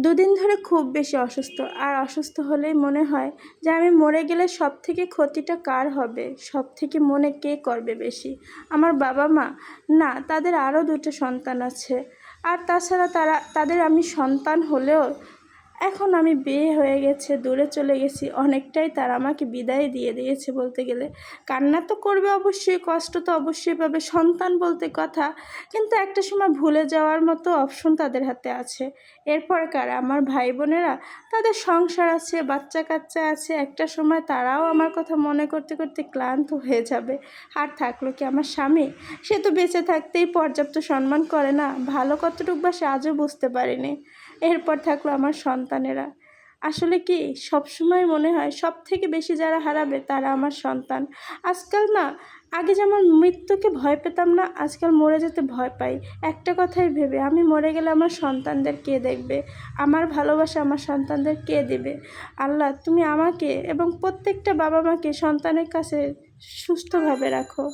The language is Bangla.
দুদিন ধরে খুব বেশি অসুস্থ। আর অসুস্থ হলেই মনে হয় যে আমি মরে গেলে সব থেকে ক্ষতিটা কার হবে? সব থেকে মনে কে করবে বেশি? আমার বাবা মা? না, তাদের আরও দুটো সন্তান আছে। আর তাছাড়া তারা, তাদের আমি সন্তান হলেও এখন আমি বিয়ে হয়ে গেছে, দূরে চলে গেছি। অনেকটাই তারা আমাকে বিদায় দিয়ে দিয়েছে বলতে গেলে। কান্না তো করবে অবশ্যই, কষ্ট তো অবশ্যই পাবে, সন্তান বলতে কথা। কিন্তু একটা সময় ভুলে যাওয়ার মতো অপশন তাদের হাতে আছে। এরপর কার? আমার ভাই বোনেরা তাদের সংসার আছে বাচ্চা কাচ্চা আছে। একটা সময় তারাও আমার কথা মনে করতে করতে ক্লান্ত হয়ে যাবে। আর থাকল কি আমার স্বামী? সে তো বেঁচে থাকতেই পর্যাপ্ত সম্মান করে না। ভালো কতটুকু বা সে আজও বুঝতে পারিনি। এরপর থাকল আমার সন্তানেরা। আসলে কি, সবসময় মনে হয় সব থেকে বেশি যারা হারাবে তারা আমার সন্তান। আজকাল না, আগে যেমন মৃত্যুকে ভয় পেতাম না, আজকাল মরে যেতে ভয় পাই। একটা কথাই ভেবে, আমি মরে গেলে আমার সন্তানদের কে দেখবে? আমার ভালোবাসা আমার সন্তানদের কে দেবে? আল্লাহ, তুমি আমাকে এবং প্রত্যেকটা বাবা মাকে সন্তানের কাছে সুস্থভাবে রাখো।